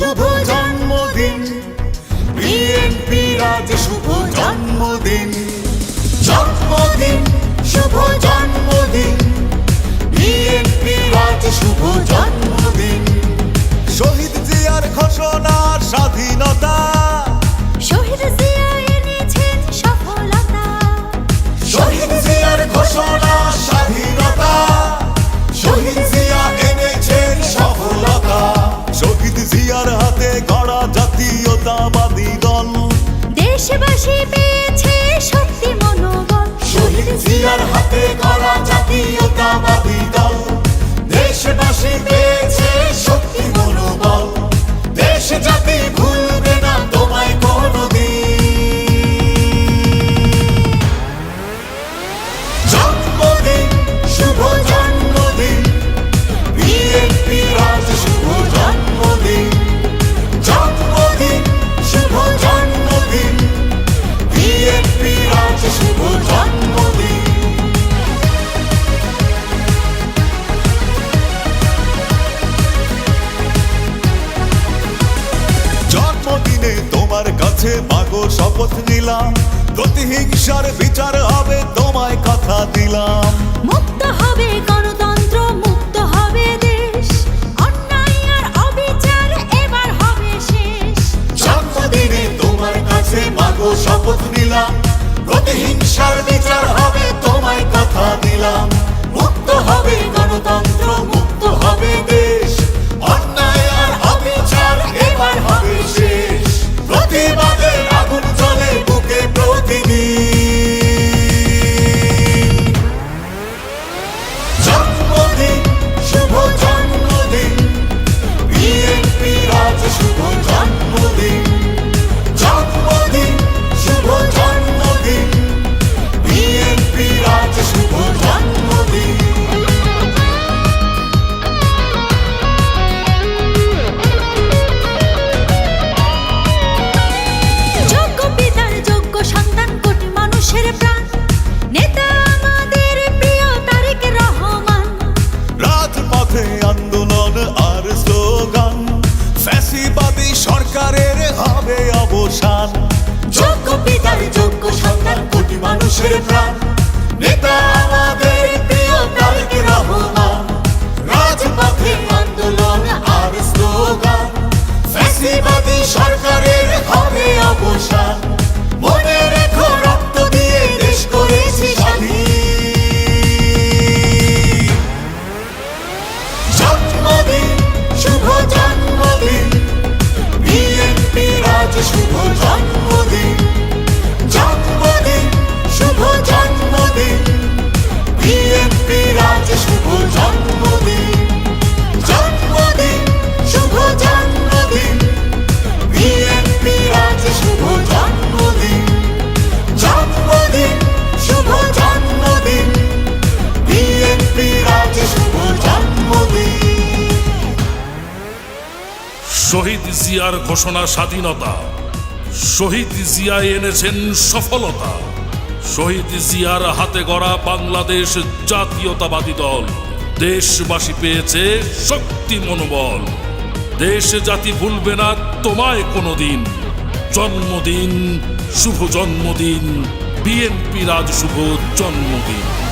শুভ জন্মদিন। বিএনপি রাজ শুভ জন্মদিন। জন্মদিন, শুভ জন্মদিন। বিএনপি রাজ শুভ জন্মদিন। শহীদ জিয়ার ঘোষণার স্বাধীনতা। পেয়েছে শক্তি মনোবল। শহীদ জিয়ার হাতে করা জাতীয়তাবাদী দল। দেশবাসী জন্মদিনে তোমার কাছে মাগো শপথ নিলাম। প্রতিহিংসার বিচার হবে তোমায় কথা দিলাম। মুক্ত হবে সরকারের হবে অবসান। যোগ্য পিতার যোগ্য সন্তান কোটি মানুষের প্রাণ। নেতা শহীদ জিয়ার ঘোষণা স্বাধীনতা। শহীদ জিয়া এনেছেন সফলতা। শহীদ জিয়ার হাতে গড়া বাংলাদেশ জাতীয়তাবাদী দল। দেশবাসী পেয়েছে শক্তি মনোবল। দেশ জাতি ভুলবে না তোমায় কোনো দিন জন্মদিন, শুভ জন্মদিন বিএনপি রাজ শুভ জন্মদিন।